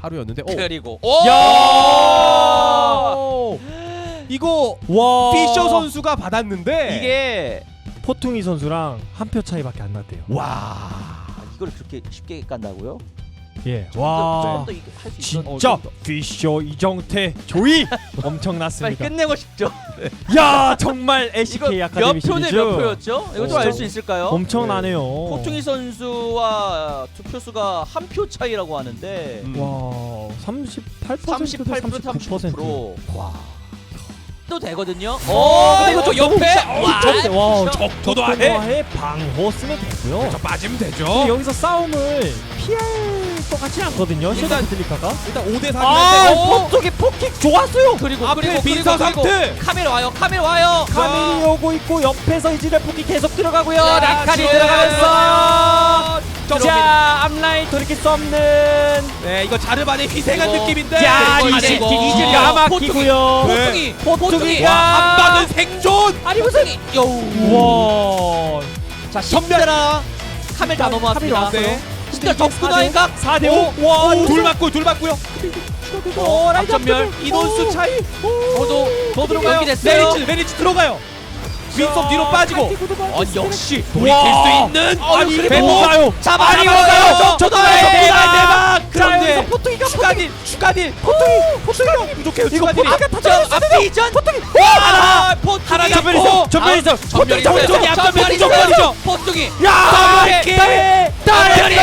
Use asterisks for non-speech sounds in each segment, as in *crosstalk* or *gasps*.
하루였는데 오. 그리고 야! 오! *gasps* 이거 와 피셔 선수가 받았는데 이게 포퉁이 선수랑 한 표 차이밖에 안 났대요. 와. 아, 이걸 그렇게 쉽게 깐다고요? 예. 와. 할수 진짜 피셔 이정태 조이 *laughs* 빨리 엄청났습니다. 끝내고 싶죠. *laughs* 야 정말 이거 SK 몇 아카데미 표네 시리즈 몇 표였죠? 이거 좀 알 수 있을까요? 엄청나네요. 포충이 선수와 투표수가 한 표 차이라고 하는데 음. 와 38% 38% 39%. 39%. 와. 또 되거든요. 오, 어, 근데 이거 이거 좀 옆에 와, 저- 와, 저- 적 저도 안 해. 해 방어 쓰면 되고요. 저 빠지면 되죠. 근데 여기서 싸움을 피할 것 같지 않거든요. 일단- 셰드리카가 일단 5대 3인데 아, 어? 포쪽에 포킥 좋았어요. 그리고 앞에 그리고 빈서 그리고. 그리고 카메라 와요. 카메라 와요. 카밀이 오고 있고 옆에서 이즈레 포킥 계속 들어가고요. 자, 들어가요. 들어가면서 저- 자 앞라인 돌이킬 수 없는 네, 이거 자르반의 희생한 이거- 느낌인데. 야 이거 이거 이즈레 이거 막히고요. 네. 포충이 포투기가 한 방은 생존. 아니 무슨 여우. 와자 신드라 카메라 다 카메라 넘어왔습니다. 왔어요. 네. 신드라 덕후다니까 4대 오, 5. 와 둘 맞고 둘 맞고요. 어. 앞전멸. 인원수 차이. 저도 더 들어가요. 메리츠 연기됐어요. 메리츠 들어가요. 윈섭 뒤로 빠지고. 어 역시 돌이킬 와. 수 있는 아니, 그래도 그래도 가요. 잡아 아니 잡아요. 맞아요. 저도 네. 대박 대박. 자 그런데 여기서 포투기가 추가 딜 추가 딜 포토이 포토이가 부족해요. 이거 추가 딜이. 포투기가 다저 잡았어요. 앞비전 포투기 하나 포토 하나 전멸 있어. 전멸 있어. 전멸이 포투기 있어요. 포투기 앞전 전멸이 포투기 있어요. 정말이죠. 포투기 야 더블 더블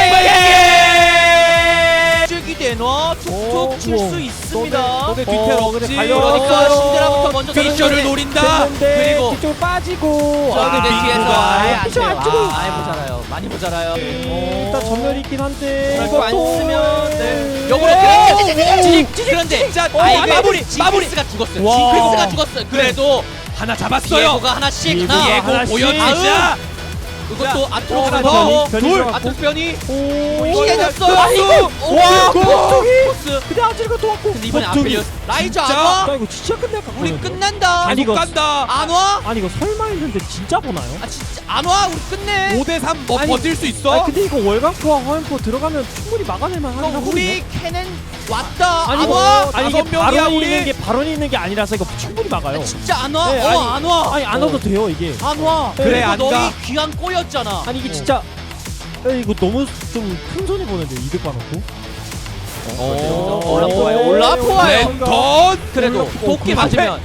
쭉이 되나 툭툭 칠 수 있습니다. 너네 뒤태로 어, 근데 없지. 달려. 그러니까 어. 신드라부터 먼저 피셔를 노린다. 그리고 뒤쪽으로 빠지고 자, 아, 근데 뒤에서 안 피셔. 안쪽으로. 아, 아예 모자라요. 많이 모자라요. 어, 일단 전멸이 있긴 한데 이거 안 쓰면 네. 네. 역으로 그런데 그런데 아, 어, 이게 마무리, 마무리. 징크스가 죽었어요. 와. 징크스가 죽었어요. 그래도 하나 잡았어요. 비에고가 하나씩 하나 예고 보여주자. 그것도 안쪽으로 어, 하나 더. 둘. 앞편이 피해졌어요. 그 와, 그 폭풍이! 코스. 근데 아찔이가 또 왔고. 근데 이번에 안 폭풍이. 라이즈 안 와. 나 이거 진짜 끝날 것 같아. 우리 끝난다. 아니, 간다. 안 와. 아니 이거 설마 했는데 진짜 보나요? 아 진짜 안 와. 우리 끝내. 5대3 뭐 버틸 수 있어? 아 근데 이거 월광포와 화염포 들어가면 충분히 막아낼 만하긴 거 우리 캐는 왔다. 아니 안 와? 아니 이게 다섯 명이야, 발언이 우리. 있는 게 발언이 있는 게 아니라서 이거 충분히 막아요. 진짜 안 와? 네, 어, 아니, 안 와. 아니 안 와도 돼요 이게. 안 와. 그래, 그리고 안 너희 가. 귀한 꼬였잖아. 아니 이게 진짜 야, 이거 너무 좀 큰 손해 보는데 이득 봐놓고. 어, 올라프 와요. 올라프 와요. 랜턴. 그래도 도끼 그 맞으면 와.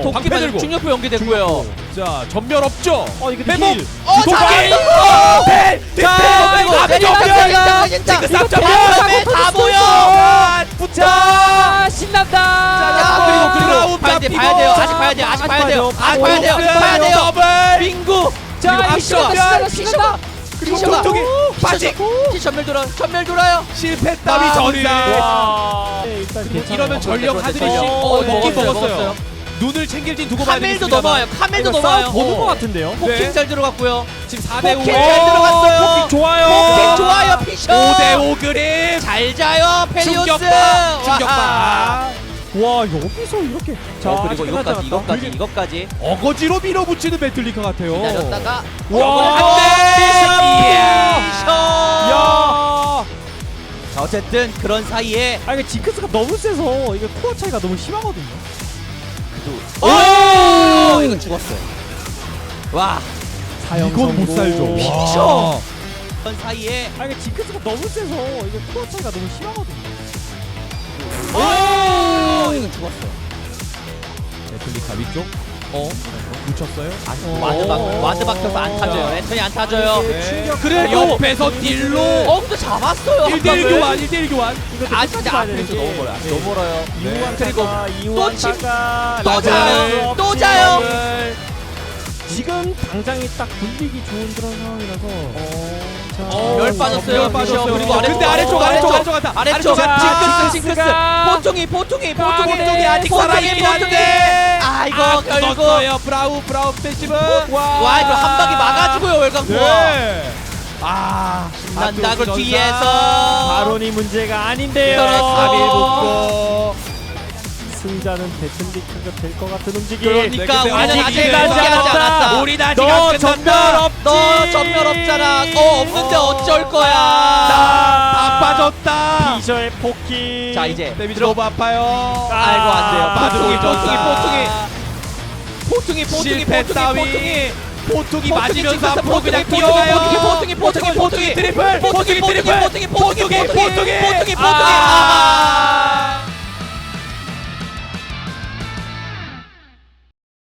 도끼 방패 맞으면 들고. 중력표 연계됐고요. 자 전멸 없죠. 아 이게 회복. 어, 도끼. 잘했어. 네. 자, 그리고 내리막, 앞전멸. 내리막, 내리막. 그 이거 쌈전멸. 다음 돼요. 봐야 돼요. 아직 봐야 돼요. 아, 봐야 돼요. 더블. 빙구. 자, 그리고 피셔가, 피셔가, 피셔가, 피셔가. 그리고 피셔가. 빠지. 피 전멸 돌아. 전멸 돌아요. 실패 따위 아, 전사. 와. 네. 이러면 전력 그런데, 하드리씩 그런데. 어, 어, 먹긴 먹었어요. 눈을 챙길 진 두고 봐야 카멜도 되겠습니다만. 넘어와요. 카멜도 넘어와요. 보는 어. 것 같은데요. 포킹 네. 잘 들어갔고요. 지금 4대 5. 포킹 잘 들어갔어요. 포킹 좋아요. 포킹 좋아요. 피셔. 5대 5 그림. 잘 자요. 페리오스. 충격파. 충격파. 와 여기서 이렇게. 자 어, 그리고 이것까지 않았다. 이것까지 이것까지 어거지로 밀어붙이는 배틀리카 같아요. 기다렸다가 와. 피셔. 야. 자, 어쨌든 그런 사이에 아 이게 징크스가 너무 세서 이게 코어 차이가 너무 심하거든요. 오! 이거 죽었어요. 와, 이건 못 살죠. 미쳐. 그런 사이에 아 이게 징크스가 너무 세서 이게 코어 차이가 너무 심하거든요. 오! 이거 죽었어요. 배틀리카 위쪽. 어? 묻혔어요? 어. 와드 박 와드 박혀서 안 타져요. 랜턴이 안 타져요. 이게 네. 충격. 그래도 옆에서 딜로 어, 근데 잡았어요. 한 1대1 방을. 교환, 1대1 교환. 이거 아, 진짜 앞에서 너무 멀어요. 네. 너무 멀어요. 이후한 그리고 또 타가, 또 자요. 또 자요. 오늘 지금 당장이 딱 굴리기 좋은 그런 상황이라서 자, 어, 열 빠졌어요. 열 빠졌어요. 그리고 아래쪽. 근데 아래쪽, 어, 아래쪽, 아래쪽. 간다. 아래쪽 자, 징크스 징크스 징크스가. 보통이 보통이 보통이 보통이 아직 살아있긴 한데. 아 이거 아, 결국 끊었어요. 브라우, 브라우 패시브. 와 이거 한 방에 막아주고요 월광포 네. 아, 난다 그. 뒤에서 바론이 문제가 아닌데요. 카밀 붙고. 승자는 배틀리크가 될 것 같은 움직임. 그러니까 네, 우리는 아직 아직 끝나지 포기하지 않았다. 않았다 우린 아직 너안 전멸 끝났다. 없지. 너 전멸 없잖아. 어 없는데 어. 쩔 거야. 다 빠졌다. 피저의 포키. 자 이제 데미지 너무 아파요. 아이고 안 돼요. 마중이 포퉁이 졌다. 포퉁이 포퉁이 포퉁이 실패 포퉁이 따위. 포퉁이 포통이 포퉁이 맞으면서 찍혔어. 앞으로 그냥 포퉁이 뛰어가요. 포퉁이 포퉁이 포퉁이 포퉁이 트리플 포퉁이 포퉁이 트리플 포퉁이 포퉁이 포퉁이 포퉁이 포퉁이 포퉁이 아,